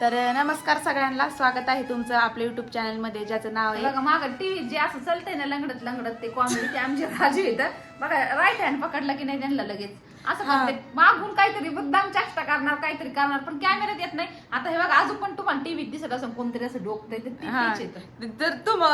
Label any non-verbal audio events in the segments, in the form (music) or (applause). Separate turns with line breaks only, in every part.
तर नमस्कार सगळ्यांना. स्वागत आहे तुमचं आपल्या युट्यूब चॅनलमध्ये ज्याचं नाव आहे
बघा मागं टीव्ही जे असं चालतंय ना लंगडत लंगडत ते कॉमेडी ते आमचे राजू येतं बघा राईट हँड पकडला की नाही त्यांना लगेच. असं
हा.
करते मागून काहीतरी मुद्दाम चेष्टा करणार काहीतरी करणार पण कॅमेऱ्यात येत नाही आता हे बघा अजून पण तुम्हाला टीव्हीत दिसत असं कोणतरी असं डोकतंय ते ती-
हा.
तीच येतं.
तर तुम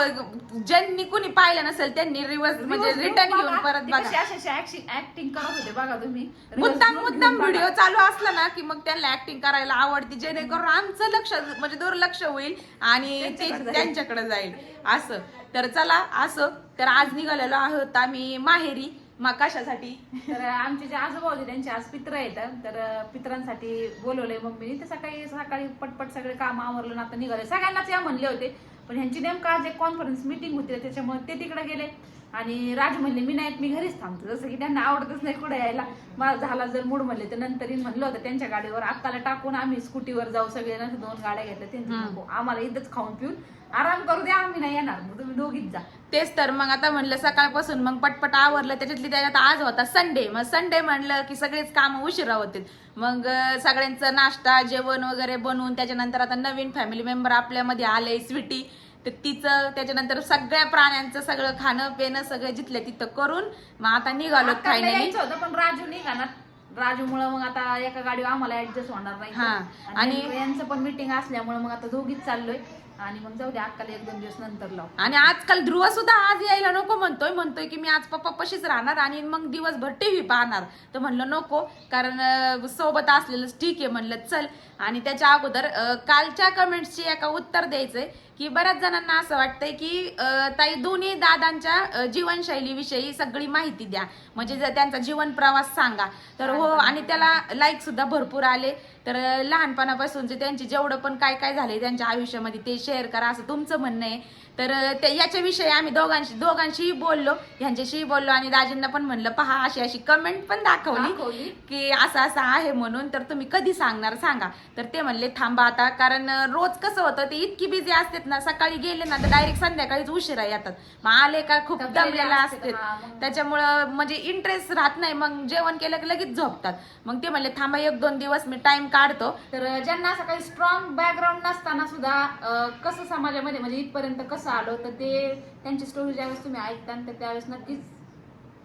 ज्यांनी कुणी पाहिलं नसेल त्यांनी रिवर्स म्हणजे
Reverse
रिटर्न
बघा,
घेऊन परत
ते
बघा
कशी अशी अशी ऍक्टिंग करत होते बघा तुम्ही Reverse
मुद्दाम
घेऊन
मुद्दाम व्हिडिओ. चालू असला ना की मग त्यांना ऍक्टिंग करायला आवडते जेणेकरून आमचं लक्ष म्हणजे दुर्लक्ष होईल आणि ते
त्यांच्याकडे जाईल.
त्यांच्याकडे जाईल असं तर चला असं तर आज निघालेलो आहोत आम्ही माहेरी मग कशासाठी
तर आमचे जे आजोबा होते त्यांचे आज पित्र येतात तर पित्रांसाठी बोलवलंय मम्मीने. तर सकाळी सकाळी पटपट सगळे काम आवरलं ना आता निघाले. सगळ्यांनाच या म्हणले होते. पण ह्यांची नेमकं आज एक कॉन्फरन्स मिटिंग होती त्याच्यामुळे ते तिकडे गेले. आणि राजू म्हणले मी नाहीत मी घरीच थांबतो. जसं की त्यांना आवडतच नाही कुठे यायला. मला झाला जर मूड म्हणले. तर नंतर म्हणलं होतं त्यांच्या गाडीवर अक्काला टाकून आम्ही स्कूटीवर जाऊ सगळे. दोन गाड्या घेतल्या. आम्हाला इथंच खाऊन पिऊन आराम करू द्या आम्ही नाही येणार. मग तुम्ही दोघीच जा.
तेच तर मग आता म्हणलं सकाळपासून मग पटपट आवरलं. त्याच्यातली त्याच्यात आज होता संडे मग संडे म्हणलं की सगळेच काम उशिरा होतील. मग सगळ्यांचं नाश्ता जेवण वगैरे बनवून त्याच्यानंतर आता नवीन फॅमिली मेंबर आपल्यामध्ये आले स्वीटी तर तिचं त्याच्यानंतर सगळ्या प्राण्यांचं सगळं खाणं पिणं सगळं जिथल्या तिथं करून मग आता निघालो फायनली
होतं पण राजू निघाणार राजूमुळे मग आता एका गाडीवर आम्हाला ऍडजस्ट होणार नाही.
हा.
आणि यांचं पण मिटिंग असल्यामुळे मग आता दोघीच चाललोय. आणि मग जाऊ दे अक्काला एक दोन दिवस नंतर लाव.
आणि आजकाल ध्रुव सुद्धा आज यायला नको म्हणतोय म्हणतोय की मी आज पप्पा पशीच राहणार आणि मग दिवसभर टीव्ही पाहणार. तर म्हणलं नको कारण सोबत असलेलं ठीक आहे म्हणलं चल. आणि त्याच्या अगोदर कालच्या कमेंट्सची एका उत्तर द्यायचंय. की बऱ्याच जणांना असं वाटतंय की ताई दोन्ही दादांच्या जीवनशैलीविषयी सगळी माहिती द्या. म्हणजे जर त्यांचा जीवन प्रवास सांगा. तर हो आणि त्याला लाईक सुद्धा भरपूर आले. तर लहानपणापासूनचे त्यांचे जेवढं पण काय काय झाले त्यांच्या आयुष्यामध्ये ते शेअर करा असं तुमचं म्हणणं आहे. तर ते याच्याविषयी आम्ही दोघांशी दोघांशीही बोललो. ह्यांच्याशीही बोललो आणि दाजींना पण म्हणलं पहा अशी अशी कमेंट पण दाखवली. की असं असं आहे म्हणून तर तुम्ही कधी सांगणार सांगा. तर ते म्हणले थांबा आता कारण रोज कसं होतं ते इतकी बिझी ना सकाळी गेले ना तर डायरेक्ट संध्याकाळीच उशिरा येतात. मग आले का खूप
दमलेले मग.
त्याच्यामुळं म्हणजे इंटरेस्ट राहत नाही. मग जेवण केलं की लगेच झोपतात. मग ते म्हणले थांबा एक दोन दिवस मी टाइम काढतो.
तर ज्यांना असं काही स्ट्रॉंग बॅकग्राऊंड नसताना सुद्धा कसं समाजामध्ये म्हणजे इथपर्यंत कसं आलो तर ते त्यांची स्टोरी ज्यावेळेस तुम्ही ऐकता तर त्यावेळेस नक्कीच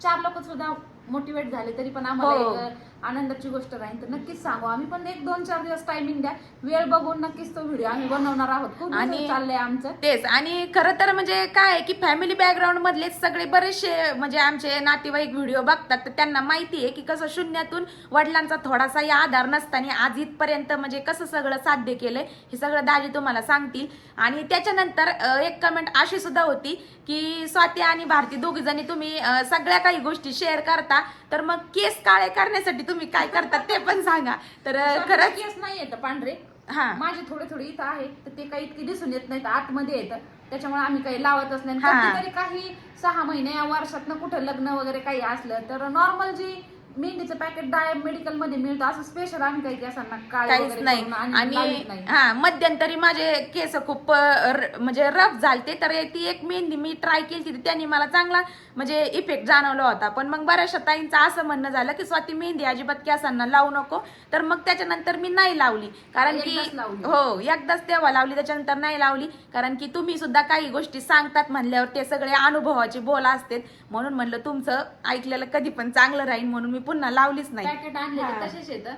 चार लोक सुद्धा मोटिवेट झाले तरी पण आम्हाला
हो.
आनंदाची गोष्ट राहील तर नक्कीच सांगू. आम्ही पण एक दोन चार दिवस टायमिंग द्या. वेळ बघून नक्कीच तो व्हिडिओ आम्ही बनवणार आहोत.
आणि-
चाललंय आमचं.
तेच. आणि खरं तर म्हणजे काय की फॅमिली बॅकग्राऊंड मधलेच सगळे बरेचसे म्हणजे आमचे नातेवाईक व्हिडिओ बघतात. तर त्यांना माहिती आहे की कसं शून्यातून वडिलांचा थोडासाही आधार नसताना आज इथपर्यंत म्हणजे कसं सगळं साध्य केलंय हे सगळं दाजी तुम्हाला सांगतील. आणि त्याच्यानंतर एक कमेंट अशी सुद्धा होती की स्वाती आणि भारती दोघी जणी तुम्ही सगळ्या काही गोष्टी शेअर करता. तर मग केस काळे करण्यासाठी तुम्ही काय करता ते पण सांगा. तर खरंच
केस नाही येत पांढरे.
हा.
माझे थोडे थोडे इथं आहेत तर ते काही इतके दिसून येत नाहीत आतमध्ये येतं. त्याच्यामुळे आम्ही काही लावतच नाही. कधीतरी काही सहा महिने या वर्षातनं कुठं लग्न वगैरे काही असलं तर नॉर्मल जी मेहंदीचं पॅकेट डाय मेडिकलमध्ये मिळतं. असं स्पेशल आम्ही काही केसांना काळे
काहीच
वगैरे
नाही.
करून आणि
आणि
नाही.
हा मध्यंतरी माझे केस खूप अ, र- म्हणजे रफ झालते. तर ती एक मेहंदी मी ट्राय केली त्यांनी मला चांगला म्हणजे इफेक्ट जाणवला होता. पण मग बऱ्याचशा ताईंचं असं म्हणणं झालं की स्वाती मेहंदी अजिबात केसांना लावू नको. तर मग त्याच्यानंतर मी नाही लावली. कारण की
एकदाच लावली.
हो एकदाच तेव्हा लावली. त्याच्यानंतर नाही लावली. कारण की तुम्ही सुद्धा काही गोष्टी सांगतात म्हणल्यावर ते सगळे अनुभवाचे बोल असतात. म्हणून म्हणलं तुमचं ऐकलेलं कधी पण चांगलं राहील म्हणून मी पुन्हा लावलीच नाही.
पॅकेट आणले. तर तसेच येतं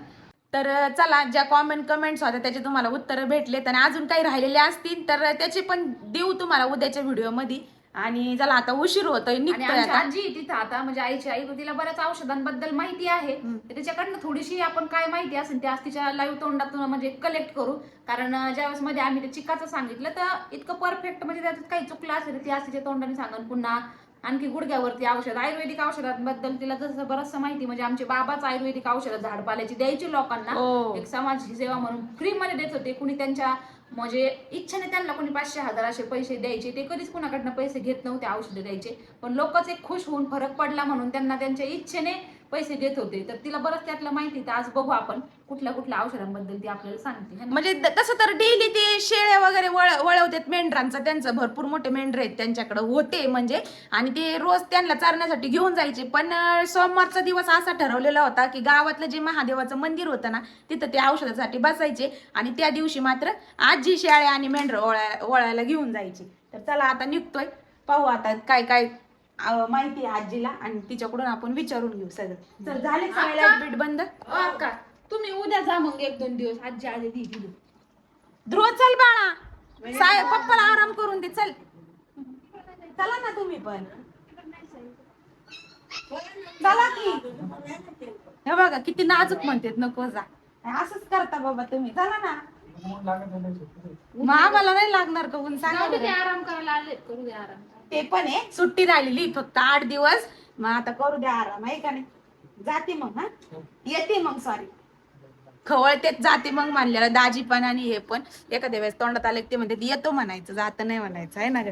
तर अ, चला ज्या कॉमेंट कमेंट्स होत्या त्याचे तुम्हाला उत्तरं भेटलेत आणि अजून काही राहिलेले असतील तर त्याचे पण देऊ तुम्हाला उद्याच्या व्हिडिओमध्ये आणि चला आता उशीर होतोय
आणि
निघतोय
आमची
आता.
आजी आहे तिथं आता म्हणजे आईची आई तिला बऱ्याच औषधांबद्दल माहिती आहे. तर त्याच्याकडनं थोडीशी आपण काय माहिती असेल ते आज तिच्या लाईव्ह तोंडातून म्हणजे कलेक्ट करू. कारण अं, ज्यावेळेस मध्ये आम्ही ते चिकाचं सांगितलं तर इतकं परफेक्ट म्हणजे त्याच्यात काही चुकलं असेल तर ती आज तिच्या तोंडाने सांगन पुन्हा. आणखी गुडघ्यावरती औषध. आयुर्वेदिक औषधांबद्दल तिला जसं बरंचसं माहिती म्हणजे आमचे बाबाच आयुर्वेदिक औषधं झाडपाल्याची द्यायची लोकांना.
हो.
एक समाज सेवा म्हणून फ्री मध्ये देत होते. कुणी त्यांच्या म्हणजे इच्छेने त्यांना कोणी पाचशे हजार असे पैसे द्यायचे. ते कधीच कुणाकडनं पैसे घेत नव्हते औषधं द्यायचे. पण लोकच एक खुश होऊन फरक पडला म्हणून त्यांना त्यांच्या इच्छेने पैसे देत होते तर तिला बरंच त्यातलं माहिती तर आज बघू आपण कुठल्या कुठल्या औषधांबद्दल ती आपल्याला सांगते. है ना?
म्हणजे द- तसं तर डेली ते शेळ्या वगैरे वळ वळवतात मेंढरांचं त्यांचं भरपूर मोठे मेंढर आहेत त्यांच्याकडे होते म्हणजे. आणि ते रोज त्यांना चारण्यासाठी घेऊन जायचे. पण अं, सोमवारचा दिवस असा ठरवलेला होता की गावातलं जे महादेवाचं मंदिर होतं ना तिथं ते औषधासाठी बसायचे. आणि त्या दिवशी मात्र आजी शेळ्या आणि मेंढर वळा वळायला घेऊन जायची. तर चला आता निघतोय. पाहू आता काय काय माहिती आहे आजीला आणि तिच्याकडून आपण विचारून घेऊ सगळं. चल झाले सगळे लाइट बीट बंद?
अ, का तुम्ही उद्या जा मग एक दोन दिवस. आजी आधी दिली
ध्रुव चल बाळा. साहेब पप्पाला आराम करून दे चल. चला ना तुम्ही पण. चला की. हे बघा किती नाजूक म्हणतात नको जा. असंच करता बाबा तुम्ही. चला ना. मग आम्हाला नाही लागणार का? ऊन सांगा.
आराम करायला आले करू दे आराम.
ते पण आहे. सुट्टी राहिलेली फक्त आठ दिवस. मग आता करू द्या आराम आहे का नाही? जाते मग हा? येते मग सॉरी खवळतेच जाते मग मानलेला दाजी पण आणि हे पण. एखाद्या वेळेस तोंडात आले ते म्हणते येतो म्हणायचं जात नाही म्हणायचं आहे ना ग?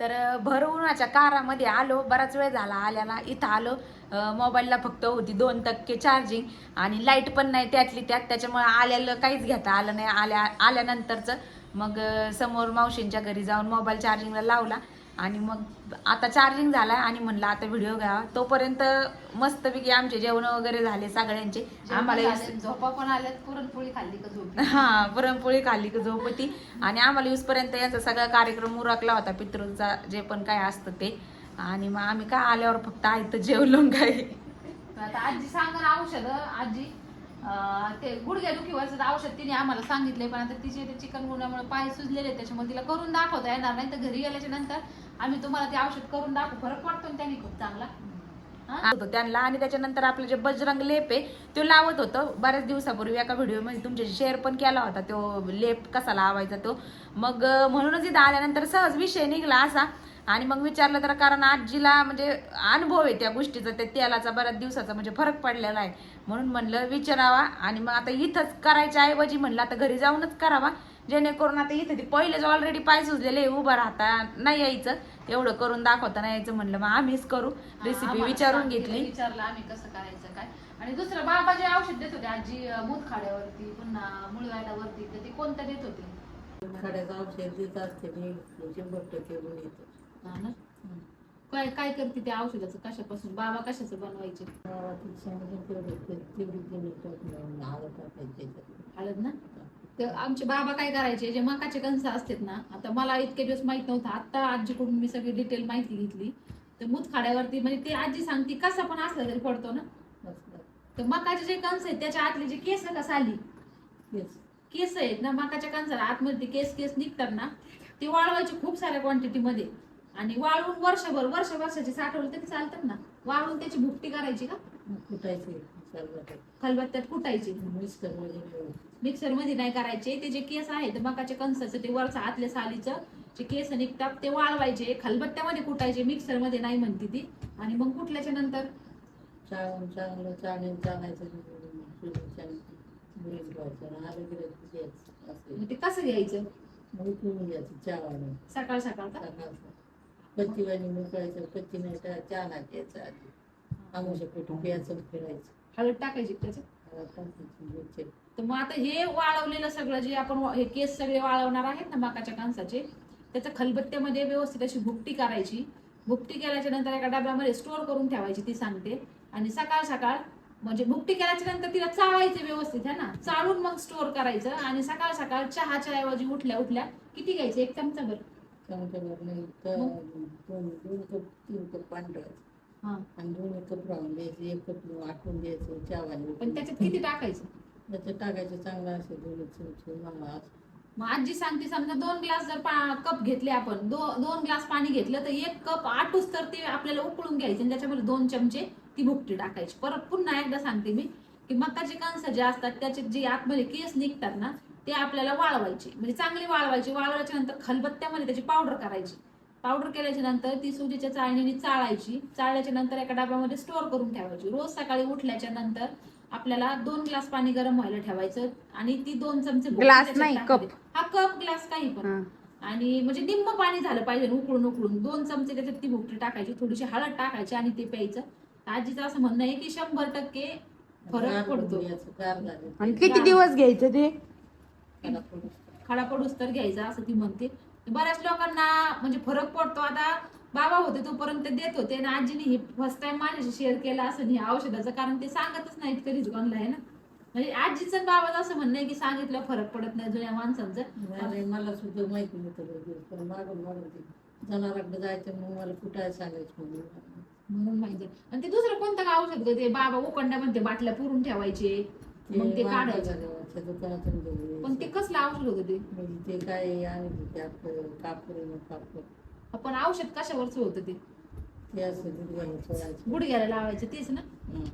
तर भर उन्हाच्या कारामध्ये आलो. बराच वेळ झाला आल्याला इथं आलो. मोबाईलला फक्त होती दोन टक्के चार्जिंग आणि लाइट पण नाही त्यातली त्यात. त्याच्यामुळे आल्याला काहीच घेता आलं नाही. आल्या आल्यानंतरचं मग समोर मावशींच्या घरी जाऊन मोबाईल चार्जिंगला लावला. आणि मग आता चार्जिंग झाला आणि म्हणलं आता व्हिडिओ घ्यावा तोपर्यंत मस्तपैकी आमचे जेवण वगैरे झाले सगळ्यांचे. आम्हाला
झोपा पण आल्यात पुरणपोळी खाल्ली का झोप?
हा पुरणपोळी खाल्ली की झोपती. आणि आम्हाला येऊसपर्यंत यांचा सगळा कार्यक्रम उरकला होता पितृचा जे पण काय असतं ते. आणि मग आम्ही काय आल्यावर फक्त आयत जेवलो न काय?
आता आजी सांगा औषध आजी. ते गुडघ्या दुखीवरचं औषध तिने आम्हाला सांगितलंय पण आता तिचे ते चिकन गुन्ह्यामुळे पाय सुजलेले त्याच्यामुळे तिला करून दाखवता येणार नाही. तर घरी गेल्याच्यानंतर आम्ही तुम्हाला ते औषध करून दाखवू. फरक पडतो ना खूप चांगला.
त्यांना आणि त्याच्यानंतर आपलं जे बजरंग लेप आहे तो लावत होतं. बऱ्याच दिवसापूर्वी एका व्हिडिओमध्ये तुमच्याशी शेअर पण केला होता तो लेप कसा लावायचा तो. मग म्हणूनच इथं आल्यानंतर सहज विषय निघला असा. आणि मग विचारलं तर कारण आजीला म्हणजे अनुभव आहे त्या गोष्टीचा त्या तेलाचा बऱ्याच दिवसाचा म्हणजे फरक पडलेला आहे. म्हणून म्हणलं विचारावा. आणि मग आता इथंच करायच्या ऐवजी म्हणलं आता घरी जाऊनच करावा. जेणेकरून आता इथं ते पहिलेच ऑलरेडी पाय सुजलेले उभं राहता नाही यायचं. एवढं करून दाखवता नाही यायचं म्हणलं मग आम्हीच करू. रेसिपी विचारून घेतली.
विचारलं आम्ही कसं करायचं काय. आणि दुसरं बाबा जे औषध देत होते आजी मूतखाड्यावरती पुन्हा मुळव्याधावरती तर ते कोणतं देत होते?
खड्याचं औषध देत असते मी शंभर टक्के गुण येतो?
काय काय करते त्या औषधाचं? कशापासून? बाबा कशाचं बनवायचे?
गावातील सांगितलं तेवढं ते- तेवढी तेवढी टाकून हळद टाकायची त्याच्यात.
हळद ना? तर आमचे बाबा काय करायचे जे मकाचे कणस असतात ना आता मला इतके दिवस माहीत नव्हतं आता आजीकडून मी सगळी डिटेल माहिती घेतली तर मुतखाड्यावरती म्हणजे ती आजी सांगते कसा पण असला तरी पडतो ना. तर मकाचे जे कणस आहेत त्याच्या आतले जे केस का साली
तेच.
केस आहेत ना मकाच्या कणसाला आतमध्ये केस केस निघतात ना ते वाळवायचे खूप साऱ्या क्वांटिटीमध्ये आणि वाळवून वर्षभर वर्ष वर्षाचे साठवले तरी चालतात ना वाळवून त्याची भुकटी करायची का
ते.
खलबत्त्यात कुटायची
मिक्स करून
मिक्सरमध्ये नाही करायचे ते जे केस आहेत मकाच्या कणसाचं ते वरचं आतल्या सालीचं जे केस निघतात ते वाळवायचे. खलबत्त्यामध्ये कुटायचे मिक्सरमध्ये नाही म्हणते ती. आणि मग कुटल्याच्या नंतर?
चांगलं चाळून चालायचं घ्यायचं घ्यायचं
ते कसं घ्यायचं?
उकळून घ्यायचं चहावानं
सकाळ सकाळ का?
सकाळचं पत्तीवाणी मुकळायचं पत्ती नाही चहा नाही प्यायचा आधी. आमुषा पेटून प्यायचं फिरायचं.
हळद टाकायची त्याच्यात. तर मग आता हे वाळवलेलं सगळं जे आपण हे केस सगळे वाळवणार आहेत ना मकाच्या कणसाचे त्याचं खलबत्त्यामध्ये व्यवस्थित अशी भुकटी करायची. भुकटी केल्याच्यानंतर एका डब्यामध्ये स्टोअर करून ठेवायची ती सांगते. आणि सकाळ सकाळ म्हणजे भुकटी केल्याच्यानंतर तिला चाळायचं व्यवस्थित है ना? चाळून मग स्टोअर करायचं आणि सकाळ सकाळ चहाच्या ऐवजी उठल्या उठल्या किती घ्यायचं? एक चमचाभर
चमच्याभर नाही तर दोन दोन कप तीन कप पाणी ठेवायचं
हा.
आणि कप राहून द्यायचं एक कप आटून द्यायचं
पण त्याच्यात किती टाकायचं?
त्याच्यात टाकायचं चांगलं असं दोन चमचे मला
मग आजी सांगते समजा दोन ग्लास जर कप घेतले आपण दो दोन ग्लास पाणी घेतलं तर एक कप आटूच तर ते आपल्याला उकळून घ्यायचे आणि त्याच्यामध्ये दोन चमचे ती भुकटी टाकायची. परत पुन्हा एकदा सांगते मी की मकाचे कणस जे असतात त्याचे जे आतमध्ये केस निघतात ना ते आपल्याला वाळवायचे. म्हणजे चांगली वाळवायची. वाळवल्याच्या नंतर खलबत्त्यामध्ये त्याची पावडर करायची. पावडर केल्याच्यानंतर ती सुजीच्या चाळणीने चाळायची. चाळल्याच्या नंतर एका डब्यामध्ये स्टोअर करून ठेवायची. रोज सकाळी उठल्याच्या नंतर आपल्याला दोन ग्लास पाणी गरम व्हायला ठेवायचं आणि ती दोन चमचे भुकटी
ग्लास नाही. कप.
हा कप ग्लास काही पण. आणि म्हणजे निम्म पाणी झालं पाहिजे उकळून उकळून. दोन चमचे त्याच्यात ती भुकटी टाकायची. थोडीशी हळद टाकायची आणि ते प्यायचं. आजीचं असं म्हणणं आहे की शंभर टक्के फरक पडतो.
आणि किती दिवस घ्यायचं ते.
खडा पडूस तर घ्यायचा असं ती म्हणते. बऱ्याच लोकांना म्हणजे फरक पडतो. आता बाबा होते तोपर्यंत देत होते आणि आजीने हे फर्स्ट टाइम माझ्याशी शेअर केलं असं हे औषधाचं कारण ते सांगतच नाहीत कधीच कोणाला आहे ना? म्हणजे आजीचं बाबाचं असं म्हणणं आहे की सांगितलं फरक पडत नाही जुन्या माणसांचं.
मला सुद्धा माहिती नव्हतं मागून मागून जनावरांकडे जायचं मग मला कुठं सांगायचं म्हणून.
माहिती आणि ते दुसरं कोणतं का औषध ते बाबा उकंड्यामध्ये बाटल्या पुरून ठेवायचे. मग ते काढायचे. पण ते कसलं औषध होतं ते?
म्हणजे ते काय आणि ते आपलं कापूर कापूर
आपण औषध कशावरच होतं ते?
ते असं दूध घालून सोडायचं.
गुडघ्याला लावायचं तेच ना?
हं.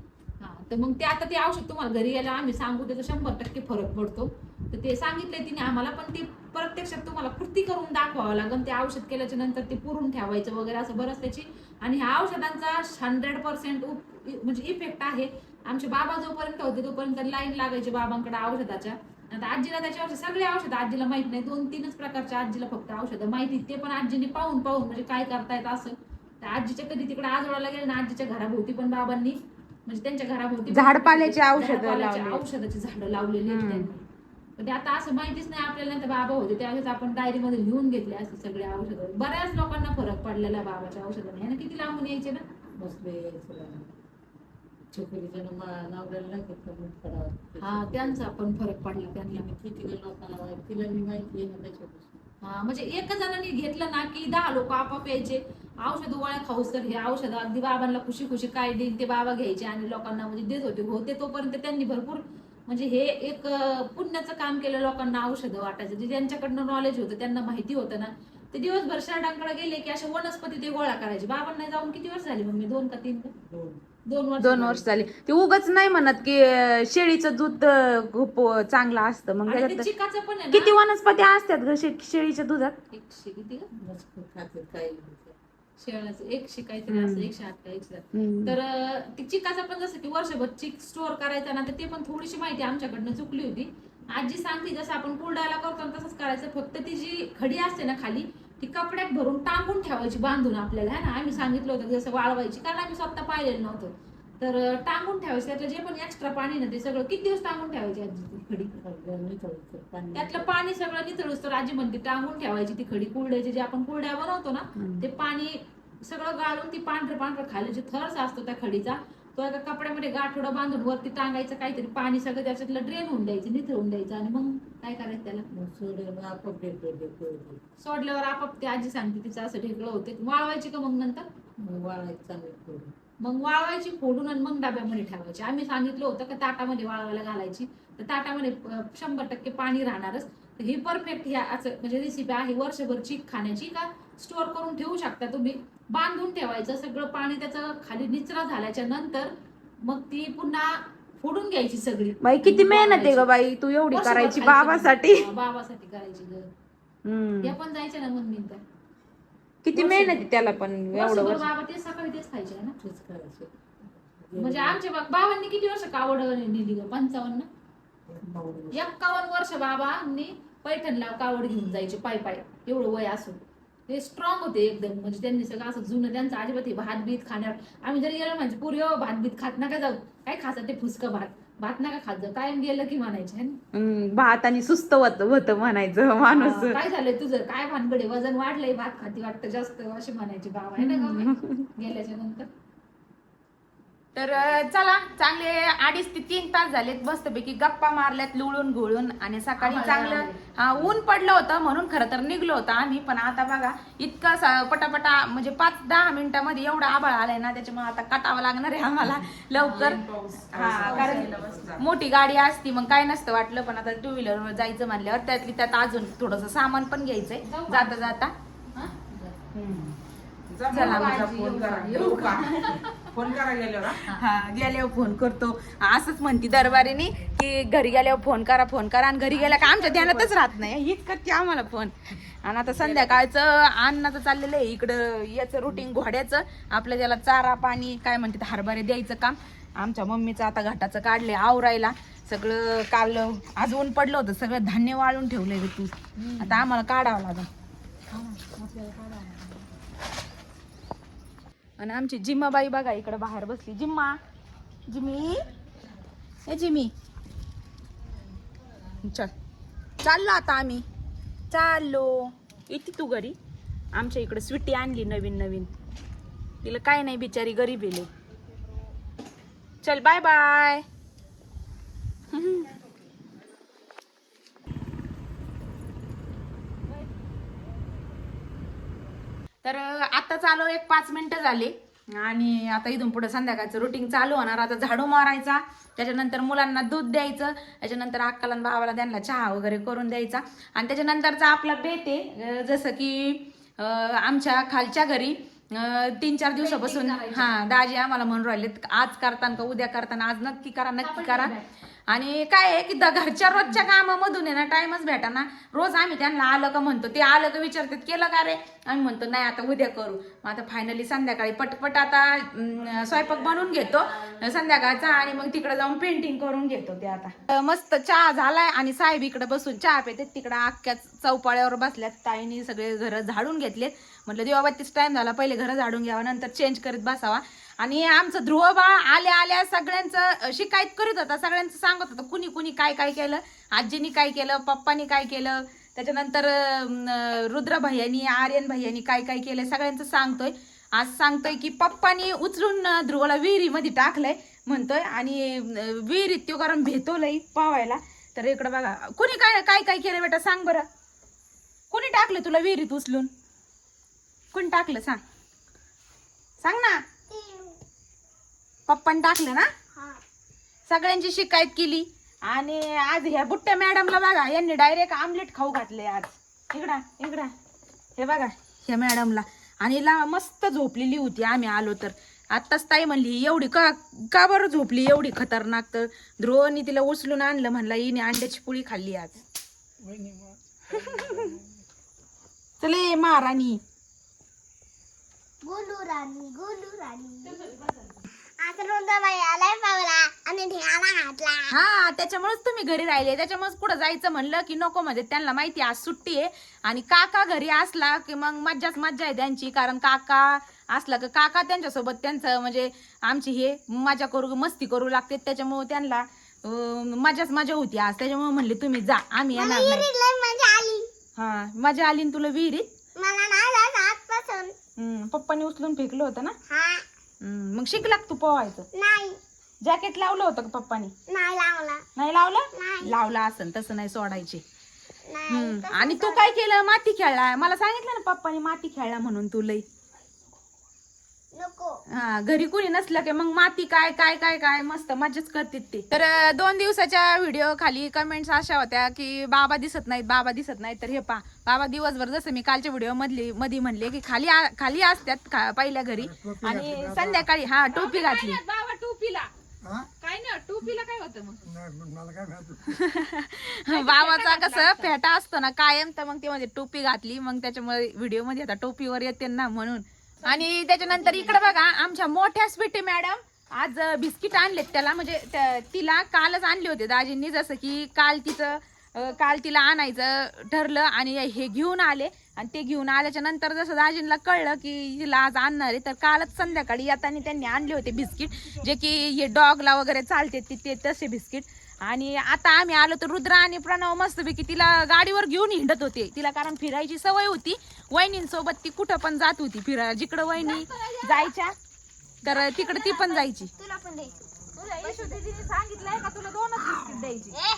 हा तर मग ते आता ते औषध तुम्हाला घरी यायला आम्ही सांगू त्याचा शंभर टक्के फरक पडतो. तर ते सांगितलंय तिने आम्हाला पण ते प्रत्यक्षात तुम्हाला कृती करून दाखवावं लागेल. ते औषध केल्याच्यानंतर ते पुरून ठेवायचं वगैरे असं बरंच त्याची. आणि ह्या औषधांचा हंड्रेड पर्सेंट म्हणजे इफेक्ट आहे. आमचे बाबा जोपर्यंत होते तोपर्यंत लाईन लागायची बाबांकडे औषधाच्या. आता आजीला त्याच्यावर सगळे औषध आजीला माहीत नाही. दोन तीनच प्रकारच्या आजीला फक्त औषधं माहिती ते पण आजीने पाहून पाहून म्हणजे काय करतायत असं. तर आजीच्या कधी तिकडे आजोळाला गेले ना आजीच्या घराभोवती पण बाबांनी म्हणजे त्यांच्या घराभोवती
झाडपाल्याची औषधं.
औषधाची झाडं लावलेली आहेत. त्यांनी. पण आता असं माहितीच नाही आपल्याला तर बाबा होते. त्यावेळेस आपण डायरीमध्ये लिहून घेतले असते सगळे औषधं. बऱ्याच लोकांना फरक पडलेला बाबाच्या औषधाने. ना किती लांबून यायचे ना?
बसले. छोकरीच्या नवऱ्याला करावं.
हा त्यांचा पण फरक पडला त्यांना
तिला किती लोकांना माहिती तिला मी माहिती आहे ना त्याच्यापासून.
हा म्हणजे एका जणांनी घेतलं ना की दहा लोक आपाप यायचे. औषध गोळ्या खाऊस तर हे औषध अगदी बाबांना खुशी खुशी काय देईल ते बाबा घ्यायचे आणि लोकांना म्हणजे देत होते. होते तोपर्यंत त्यांनी भरपूर म्हणजे हे एक पुण्याचं काम केलं लोकांना औषधं वाटायचं. जे ज्यांच्याकडनं नॉलेज होतं त्यांना माहिती होतं ना. ते दिवसभर शर्टांकडे गेले की असे वनस्पती ते गोळा करायचे. बाबांना जाऊन किती वर्ष झाली मग मी दोन का तीन का?
दोन
वर्ष
दोन
झाली.
वर्ष झाली ते उगच नाही म्हणत की अं, शेळीचं दूध अं, खूप चांगलं असतं मग
आणि ते
त्याच्यात
चिकाचं पण आहे
किती वनस्पती असतात ग शे- शेळीच्या दुधात
एकशे किती का
मस्त खाते काही नाही.
शेळाचं एकशे काहीतरी असं. एकशे आठ का एकशे. तर अं, ती चिकाचं पण जसं की वर्षभर चिक स्टोअर करायचा ना तर ते पण थोडीशी माहिती आमच्याकडनं चुकली होती आजी सांगते जसं आपण कुरडायला करतो ना तसंच करायचं फक्त ती जी खडी असते ना खाली ती कपड्यात भरून टांगून ठेवायची बांधून आपल्याला है ना आम्ही सांगितलं होतं की जसं वाळवायची कारण आम्ही स्वतः पाहिलेलं नव्हतं तर टांगून ठेवायचं त्यातलं जे पण एक्स्ट्रा पाणी ना ते सगळं किती दिवस टांगून ठेवायची आजी ती खडी. त्यातलं पाणी सगळं निथळूस तर आजी म्हणते टांगून ठेवायची ती खडी कुरड्याची जे आपण कुरड्या बनवतो ना. ते पाणी सगळं गाळून ती पांढरं पांढरं खाली जे थर्स असतो त्या खडीचा तो एका कपड्यामध्ये गाठोडा बांधून वरती टांगायचं काहीतरी पाणी सगळं त्याच्यातलं ड्रेन होऊन द्यायचं निथळून द्यायचं आणि मग काय करायचं त्याला?
मग सोडून आपोआप ढेकळं ढेकळं होते.
सोडल्यावर आपाप ते आजी सांगते तिचं असं ढेकळं होते. वाळवायची का मग नंतर?
मग वाळायचं
वाळवायची फोडून आणि मग डब्यामध्ये ठेवायची. आम्ही सांगितलं होतं का ताटामध्ये वाळवायला घालायची. तर ताटामध्ये शंभर टक्के पाणी राहणारच. तर ही परफेक्ट ह्या असं म्हणजे रेसिपी आहे. वर्षभर चीक खाण्याची का स्टोअर करून ठेवू शकता तुम्ही? बांधून ठेवायचं सगळं पाणी त्याचं खाली निचरा झाल्याच्यानंतर मग ती पुन्हा फोडून घ्यायची सगळी.
बाई किती मेहनत आहे ग. बाई तू एवढी
वर्षभर
करायची
खायचं
बाबासाठी.
बाबासाठी करायची ग.
हम्म.
या पण जायचं ना मम्मी तर.
किती मेहनत आहे त्याला पण एवढं
वर्षभर
वर्ष.
बाबा ते सकाळी तेच खायचे ना.
तेच करायचं.
म्हणजे आमच्या बा- बाबांनी किती वर्ष कावड नेली ग? पंचावन्न?
मावळं.
एक्कावन्न वर्ष बाबांनी पैठणला कावड घेऊन जायचे पाय पाय. एवढं वय असून. ते स्ट्रॉंग होते एकदम. म्हणजे त्यांनी सगळं असं जुनं त्यांचं अजिबात हे भात बीत खाण्यावर आम्ही जरी गेलो म्हणजे पुरी हो, भात बीत खात नका जाऊ. काय खायचं ते फुसकं भात? भात नका खात जाऊ. कायम गेलं की म्हणायचे
भात आणि सुस्त होत होत म्हणायचं माणूस.
हा, काय झालंय तुझं? काय भानगडे वजन वाढलंय भात खाती वाटतं जास्त असे म्हणायचे बाबा आहे ना? (laughs) गेल्याच्यानंतर.
तर चला चांगले अडीच ते तीन तास झालेत. मस्तपैकी गप्पा मारल्यात लुळून घोळून. आणि सकाळी चांगलं. हा, ऊन पडलं होतं म्हणून खरं तर निघलो होतं आम्ही. पण आता बघा इतका पटापटा म्हणजे पाच दहा मिनिटामध्ये एवढा आबाळ आलाय ना त्याच्यामुळे आता कटावं लागणार आहे आम्हाला लवकर. हा कारण मोठी गाडी असती मग काय नसतं वाटलं पण आता टू व्हीलरवर जायचं म्हणल्यावर त्यातली त्यात अजून थोडस सामान पण घ्यायचंय? जाता जाता? चला
मला फोन करा.
येऊ
येऊ का? फोन करा गेल्यावर हा? (laughs)
हा गेल्यावर फोन करतो. असंच म्हणती दरबारीनी की घरी गेल्यावर फोन करा फोन करा. आणि घरी गेल्या का आमच्या ध्यानातच राहत नाही. हीच करते आम्हाला फोन. आणि आता संध्याकाळचं अन्नाचं चाललेलं आहे. इकडं याचं रुटीन घोड्याचं. आपलं त्याला चारा पाणी काय म्हणते हरभरे द्यायचं काम. आमच्या मम्मीचं आता घाटाचं काढले आवरायला. सगळं काल आज ऊन पडलं होतं. सगळं धान्य वाळून ठेवलंय तू. आता आम्हाला काढावं लागेल. आणि आमची जिम्माबाई बघा इकडे बाहेर बसली. जिम्मा जिमी हे जिमी चल. चाललो आता आम्ही. चाललो. येते तू घरी. आमच्या इकडे स्वीटी आणली नवीन नवीन. तिला काय नाही बिचारी गरीब येले चल बाय बाय. (laughs) तर आता चालू एक पाच मिनिटं झाले. आणि आता इथून पुढे संध्याकाळचं रुटीन चालू होणार. आता झाडू मारायचा. त्याच्यानंतर मुलांना दूध द्यायचं. त्याच्यानंतर अक्काला भावाला त्यांना चहा वगैरे करून द्यायचा. आणि त्याच्यानंतरचा आपला बेत जसं की आमच्या खालच्या घरी तीन चार दिवसापासून हा दाजी आम्हाला म्हणून राहिले आज करताना का उद्या करताना? आज नक्की करा नक्की करा. आणि काय आहे की द- घरच्या रोजच्या कामामधून आहे ना टाइमच भेटा ना. रोज आम्ही त्यांना आलं का म्हणतो ते आलं का विचारतात केलं का रे? आम्ही म्हणतो नाही आता उद्या करू. मग आता फायनली संध्याकाळी पटपट आता स्वयंपाक बनवून घेतो. संध्याकाळचा आणि मग तिकडे जाऊन पेंटिंग करून घेतो ते आता. मस्त चहा झालाय आणि साहेब इकडे बसून चहा पेते तिकडे अख्ख्या चौपाळ्यावर बसल्यात ताईनी सगळे घरं झाडून घेतलेत. म्हटलं दिवाबत्तीच टाइम झाला पहिले घरं झाडून घ्यावा नंतर चेंज करीत बसावा. आणि आमचं ध्रुव बाळ आल्या आल्या सगळ्यांचं शिकायत करीत होता सगळ्यांचं सांगत होता कुणी कुणी काय काय केलं आजीनी काय केलं पप्पानी काय केलं त्याच्यानंतर रुद्र भैयानी आर्यन भैयानी काय काय केलं सगळ्यांचं सांगतोय. आज सांगतोय की पप्पानी उचलून ध्रुवाला विहिरीमध्ये टाकलंय म्हणतोय आणि अं, विहिरीत तो कारण भेटवलंय पावायला. तर इकडं बघा कुणी काय काय काय केलं बेटा सांग बरं. कुणी टाकलं तुला विहिरीत उचलून? कुणी टाकलं सांग. सांग ना. पप्पाने टाकलं ना? सगळ्यांची शिकायत केली. आणि आज ह्या बुट्ट्या मॅडमला बघा यांनी डायरेक्ट आमलेट खाऊ घातले आज. इकडा इकडा. हे बघा ह्या मॅडमला. आणि ला मस्त झोपलेली होती आम्ही आलो तर. आत्ताच ताई म्हणली एवढी का का बरं झोपली? एवढी खतरनाक तर. ध्रुवनी तिला उचलून आणलं म्हणला हिने अंड्याची पोळी खाल्ली आज. चले महाराणी.
गोलू राणी गोलू राणी.
हा त्याच्यामुळेच तुम्ही घरी राहिले. त्याच्यामुळेच कुठं जायचं म्हणलं की नको म्हणजे त्यांना माहिती आज सुट्टी आहे. आणि काका घरी असला की मग मज्जाच मज्जा आहे त्यांची. कारण काका असला की काका त्यांच्यासोबत त्यांचं म्हणजे आमची हे मजा करू मस्ती करू लागते. त्याच्यामुळे त्यांना मजाच मजा होती आज. त्याच्यामुळे म्हणले तुम्ही जा आम्ही येणार नाही. हा मजा आली ना तुला विहिरीत? पप्पानी उचलून फेकलं होतं ना?
हा.
मग शिकला का तू पोवायचं
नाही.
जॅकेट लावलं होतं का पप्पानी?
नाही लावला.
नाही लावलं?
नाही.
लावलं असन तसं नाही सोडायचे. हम्म. आणि तू काय केलं? माती खेळला. मला सांगितलं ना पप्पानी माती खेळला म्हणून तू लई. हा घरी कुणी नसलं की मग माती काय काय काय काय मस्त मजाच करतात ते. तर दोन दिवसाच्या व्हिडिओ खाली कमेंट्स अशा होत्या की बाबा दिसत नाहीत बाबा दिसत नाहीत. तर हे पा बाबा दिवसभर जसं मी कालच्या व्हिडिओ मधली मध्ये म्हणले की खाली आ- खाली असतात खा- पहिल्या घरी. आणि संध्याकाळी हा टोपी घातली.
बाबा टोपीला. काय ना टोपीला काय होतं मग? (laughs)
बाबाचा कसं फेटा असतो ना कायम तर मग ते म्हणजे टोपी घातली मग त्याच्यामुळे व्हिडिओमध्ये आता टोपीवर येते ना म्हणून. आणि त्याच्यानंतर इकडे बघा आमच्या मोठ्या स्वीटी मॅडम आज बिस्किट आणलेत त्याला. म्हणजे त्या- तिला कालच आणले होते दाजींनी जसं की काल तिचं काल तिला आणायचं ठरलं आणि हे घेऊन आले. आणि ते घेऊन आल्याच्यानंतर जसं दाजींना कळलं की तिला आज आणणार आहे तर कालच संध्याकाळी येताना त्यांनी आणले होते बिस्किट. जे की हे डॉगला वगैरे चालते ते तसे बिस्किट. आणि आता आम्ही आलो तर रुद्र आणि प्रणव मस्तपैकी तिला गाडीवर घेऊन हिंडत होते. तिला कारण फिरायची सवय होती. वहिनींसोबत ती कुठं पण जात होती. फिरायला जिकडं वहिनी जायच्या तर तिकडं ती पण जायची.
तुला पण दे
तुला यशोदीदीने सांगितलंय का तुला दोनच बिस्किट द्यायची?
ए,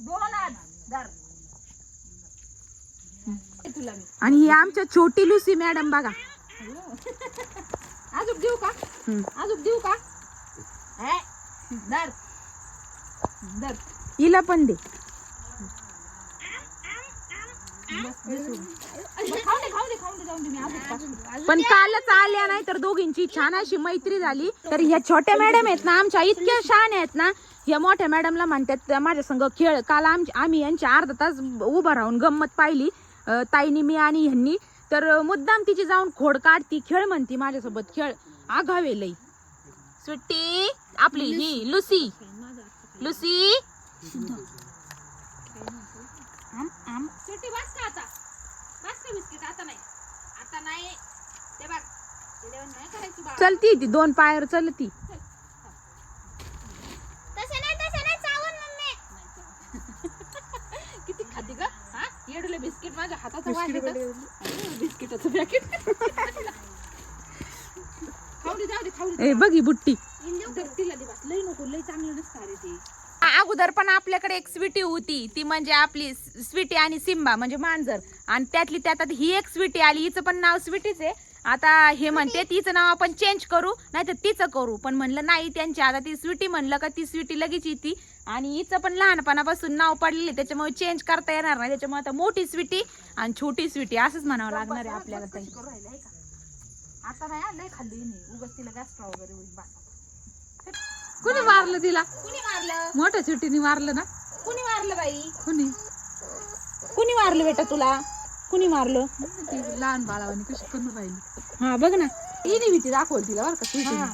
दोनच दर तुला
आणि ही आमच्या छोटी लुसी मॅडम बघा.
अजून देऊ का. अजून देऊ का? हे, दर
हिला पण दे. पण कालच आल्या नाही तर दोघींची छान अशी मैत्री झाली. तर ह्या छोट्या मॅडम आहेत ना आमच्या इतक्या शान आहेत ना या मोठ्या मॅडमला म्हणतात माझ्या संग खेळ. काल आमची आम्ही यांची अर्धा तास उभा राहून गंमत पाहिली. ताईनी मी आणि ह्यांनी. तर मुद्दाम तिची जाऊन खोड काढती खेळ म्हणती माझ्यासोबत खेळ. आघावे लई. सुट्टी आपली ही लुसी. लुसी? आम आम.
सुट्टी बस का आता? बस का बिस्किट? आता नाही. आता नाही. ते बघ. ते देऊन नाही करायची बाळा. चलती ती दोन पायावर चलती.
तसं नाही तसं नाही चावून मम्मी. (laughs)
किती खाती का हा? येडले बिस्किट माझ्या हाताचा वास येतं. बिस्किटाचं पॅकेट (laughs) खाऊ दे जाऊ दे खाऊ दे.
ए बघी बुट्टी.
तिला नको चांगलं नसतं ते
अगोदर पण आपल्याकडे एक स्वीटी होती ती म्हणजे आपली स्वीटी आणि सिम्बा म्हणजे मांजर आणि त्यातली त्यात ही एक स्वीटी आली हिचं पण नाव स्वीटीच आहे आता हे म्हणते तिचं नाव आपण चेंज करू नाही तर तिचं करू पण म्हणलं नाही त्यांची आता ती स्वीटी म्हणलं का ती स्वीटी लगेच येते आणि हिचं पण लहानपणापासून नाव पडलेले त्याच्यामुळे चेंज करता येणार नाही त्याच्यामुळे आता मोठी स्वीटी आणि छोटी स्वीटी असंच म्हणावं लागणार आहे आपल्याला
आता नाही हा, खाल्ली नाही उगाच तिला गॅस्ट्रा वगैरे होईल
कुणी मारलं तिला?
कुणी मारलं?
मोठ्या स्वीटीने मारलं ना?
कुणी मारलं बाई?
कुणी?
कुणी मारलं बेटा तुला? कुणी मारलं?
ती लहान बाळावानी कशी करून राहिली.
हा बघ ना.
तिने भीती दाखवली तिला बरं का
हा.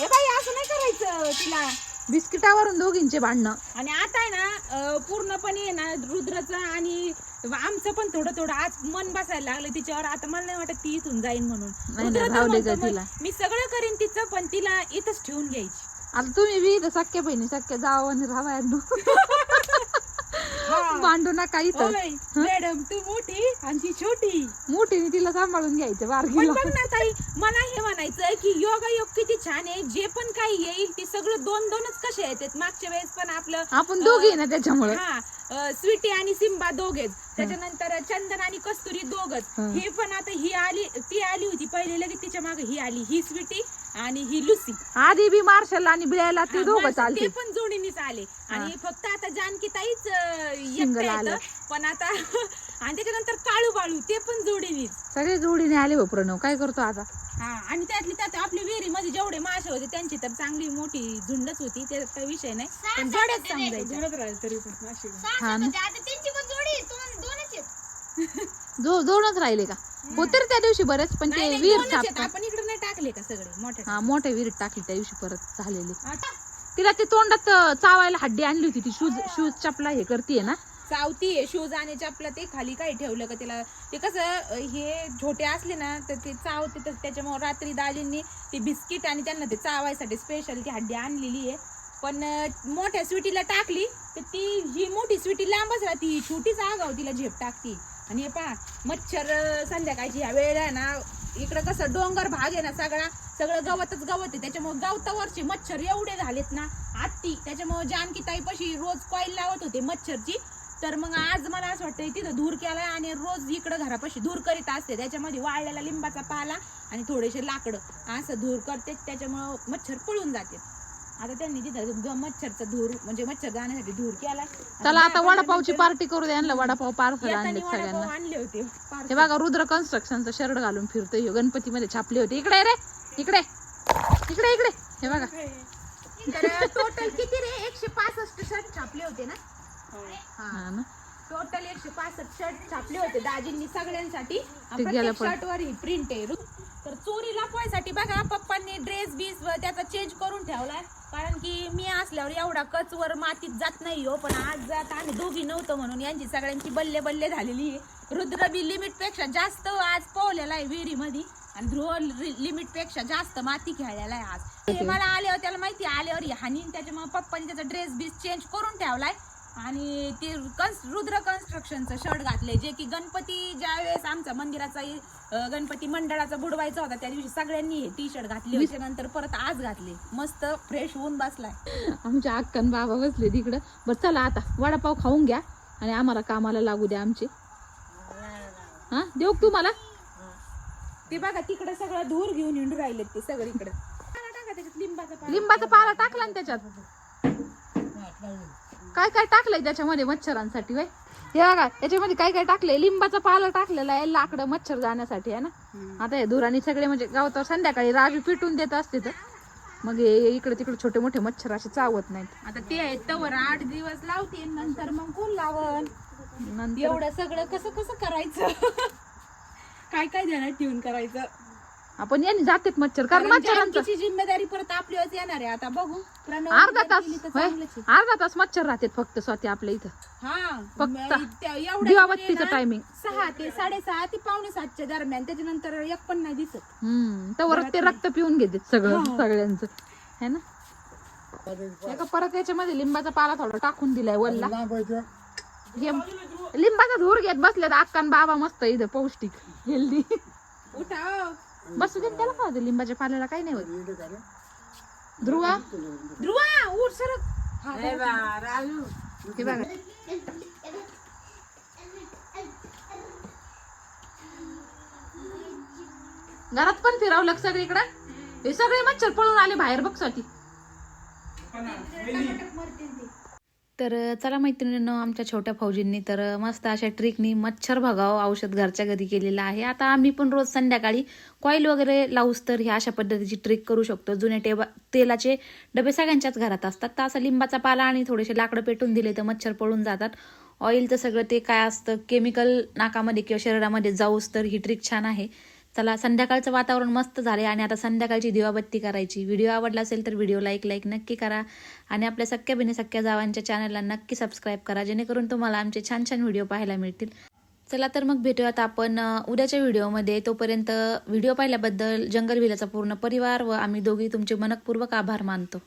ए बाई असं नाही करायचं तिला.
बिस्किटावरून दोघींचे भांडणं.
आणि आता आहे ना अं, पूर्णपणे आहे ना रुद्राचं आणि आमचं पण थोडं थोडं आज मन बसायला लागलं तिच्यावर. आता मला नाही वाटत ती इथून जाईन म्हणून.
नाही,
रुद्र तर
राहू दे
म्हणतो
गं
मग
तिला.
मी सगळं करीन तिचं पण तिला इथंच ठेवून घ्यायची.
आता तुम्ही बी इथं सख्या बहिणी सख्या जावं आणि राहा (laughs) नका
ओ
इथं
बाई, मॅडम तू मोठी आणि ती छोटी.
मोठीने तिला सांभाळून घ्यायचं
पण
बारगीला
बघ ना ताई मला हे म्हणायचं की योगायोग किती छान आहे. जे पण काही येईल ते सगळं दोन दोनच कसे येतात? मागच्या वेळेस पण आपलं
आपण दोघी ना त्याच्यामुळे.
हा स्वीटी आणि सिम्बा दोघेच. त्याच्यानंतर चंदन आणि कस्तुरी दोघच.
हं.
पण आता ही आली ती आली होती. पहिले लगेच तिच्यामागे ही आली. ही स्वीटी आणि ही लुसी.
आधी बी मार्शल आणि बिळायला ते दोघं चालते
ते पण जोडीनेच आले. आणि फक्त आता जानकी ताईच
Single आलं.
पण आता (laughs) आणि त्याच्यानंतर काळू बाळू ते पण जोडीनेच.
सगळे जोडीने आले हो प्रणव काय करतो आता?
हा आणि त्यातली त्यात आपली विहिरीमध्ये जेवढे मासे होते त्यांची तर चांगली मोठी झुंडच होती ते काही विषय नाही. पण जोड्याच समजायचं.
हा ना.
आता त्यांची पण जोडी आहे, दोन दोनच आहेत. (laughs)
राहिले का? होते रे त्या दिवशी बरेच पण ते
नाही, नाही,
वीर
दोनच आहेत.
छाप
आपण इकडे नाही टाकले का सगळे? मोठे
हा मोठ्या विहिरीत टाकली त्या दिवशी परत झालेले.
आता
तिला ते तोंडात अं, चावायला हड्डी आणली होती. ती शूज शूज चपला हे करते ना.
चावती शूज आणि आपलं ते खाली काही ठेवलं का तिला? ते कसं हे छोटे असले ना तर ते चावते तर त्याच्यामुळे रात्री दाजींनी ते बिस्किट आणि त्यांना ते चावायसाठी स्पेशल ती हड्डी आणलेली आहे. पण मोठ्या स्वीटीला टाकली तर ती ही मोठी स्वीटी लांबच राहती ही छोटीच आगाव तिला झेप टाकती. आणि हे पहा मच्छर संध्याकाळची ह्या वेळेला आहे ना इकडं कसं डोंगर भाग आहे ना सगळा सगळं गवतच गवत आहे त्याच्यामुळे गवतावरचे मच्छर एवढे झालेत ना आत्ती. त्याच्यामुळे जानकी ताईपाशी रोज कॉईल लावत होते मच्छरची. तर मग आज मला असं वाटतं तिथं धूर केलाय आणि रोज इकडं घरापाशी धूर करीत असते. त्याच्यामध्ये वाळलेला लिंबाचा पाला आणि थोडेसे लाकडं. असं धूर करते त्याच्यामुळं मच्छर पळून जाते. आता त्यांनी तिथं मच्छरचा धूर म्हणजे मच्छर जाण्यासाठी धूर केलाय.
चला आता वडापावची पार्टी करू द्या यांना. वडापाव पार्सल आणले सगळ्यांना.
आणले होते.
हे बघा रुद्र कन्स्ट्रक्शनचं शर्ट घालून फिरतोय. ह्यो गणपतीमध्ये छापले होते. इकडे रे. इकडे. इकडे इकडे. हे बघा.
टोटल किती रे? एकशे पासष्ट शर्ट छापले होते ना?
हा. ना.
टोटल एकशे पासष्ट शर्ट छापले होते दाजींनी सगळ्यांसाठी. प्रत्येक. शर्ट वर ही प्रिंट आहे. तर चोरी लपवायसाठी बघा पप्पांनी ड्रेस बीस व त्याचा चेंज करून ठेवलाय. कारण की मी असल्यावर एवढा कचवर मातीत जात नाही हो पण आज जात आम्ही दोघी नव्हतो म्हणून यांची सगळ्यांची बल्ले बल्ले झालेली आहे. रुद्र बी लिमिटपेक्षा जास्त आज पोहलेला आहे विहिरीमध्ये आणि ध्रुव लिमिटपेक्षा जास्त माती खेळलेला आहे आज. मला आल्यावर त्याला माहिती आल्यावर हानी. त्याच्यामुळे पप्पांनी त्याचा ड्रेस बीस चेंज करून ठेवलाय. आणि ते कन्स रुद्र कन्स्ट्रक्शनचं शर्ट घातले जे की गणपती ज्या वेळेस आमचा मंदिराचा अं, गणपती मंडळाचा बुडवायचा होता त्या दिवशी सगळ्यांनी हे टी शर्ट घातले होते. नंतर परत आज घातले. मस्त फ्रेश होऊन बसलाय.
आमच्या अक्कन बाबा बसले तिकडं. बरं चला आता वडापाव खाऊन घ्या आणि आम्हाला कामाला लागू द्या आमचे. हा? देऊ का तुम्हाला?
ते बघा तिकडे सगळं धूर घेऊन येऊन राहिले ते सगळं इकडे टाका त्याच्यात लिंबाचा पाला.
लिंबाचा पाला टाकला ना त्याच्यात? काय काय टाकलंय त्याच्यामध्ये मच्छरांसाठी वय? हे बघा त्याच्यामध्ये काय काय टाकलंय? लिंबाचा पाला टाकलेला आहे लाकडं मच्छर जाण्यासाठी आहे ना? आता हे धुराणी सगळे म्हणजे गावतावर संध्याकाळी राजू पिटून देत असते तर. मग हे इकडे तिकडे छोटे मोठे मच्छर असे चावत नाहीत.
आता ते आहेत तवर आठ दिवस लावते नंतर मग कोण लावण एवढं सगळं कसं कसं करायचं? (laughs) काय काय ध्यानात ठेवून करायचं?
आपण यांनी जातेत मच्छर कारण मच्छरांचं
जिम्मेदारी परत आपल्यावरच येणार आहे. आता बघू प्रणव
अर्धा तास होय? अर्धा तास मच्छर राहतात फक्त स्वतः आपल्या इथं.
हा
फक्त दिवाबत्तीचं टायमिंग
सहा ते साडेसहा ते पावणे सातच्या दरम्यान त्याच्यानंतर एक पण नाही दिसत.
हम्म तर ते रक्त पिऊन घेते सगळं
हो.
सगळ्यांचं. है ना? एका परत याच्यामध्ये लिंबाचा पाला थोडा टाकून दिलाय वल्ला. हे लिंबाचा धूर घेत बसले अक्कान बाबा मस्त इथं पौष्टिक हेल्दी
उठा.
बसू दे ना त्याला काय होतं लिंबाच्या पाल्याला काही नाही होत. ध्रुवा?
ध्रुवा उठ सरक. हा,
हे बा, राजू.
हे बघा. घरात पण फिरवलं सगळीकडे. हे सगळे मच्छर पळून आले बाहेर बघसाठी. तर चला मैत्रिणीनं आमच्या छोट्या फौजींनी तर मस्त अशा ट्रिकनी मच्छर भगाव औषध घरच्या घरी केलेलं आहे. आता आम्ही पण रोज संध्याकाळी कॉईल वगैरे लावूस तर ह्या अशा पद्धतीची ट्रिक करू शकतो. जुन्या टेबा तेलाचे डबे सगळ्यांच्याच घरात असतात. तर असा लिंबाचा पाला आणि थोडेसे लाकडं पेटून दिले तर मच्छर पळून जातात. ऑइलचं सगळं ते काय असतं केमिकल नाकामध्ये किंवा शरीरामध्ये जाऊस तर ही ट्रिक छान आहे. चला संध्याकाळचं वातावरण मस्त झाले आणि आता संध्याकाळची दिवाबत्ती करायची. व्हिडिओ आवडला असेल तर व्हिडिओ लाईक लाईक नक्की करा. आणि आपल्या सख्या बिने सख्या जावांच्या चॅनलला नक्की सबस्क्राईब करा जेणेकरून तुम्हाला आमचे छान छान व्हिडिओ पाहायला मिळतील. चला तर मग भेटूयात आपण उद्याच्या व्हिडिओमध्ये. तोपर्यंत व्हिडिओ पाहिल्याबद्दल जंगल विलाचा पूर्ण परिवार व आम्ही दोघी तुमचे मनपूर्वक आभार मानतो.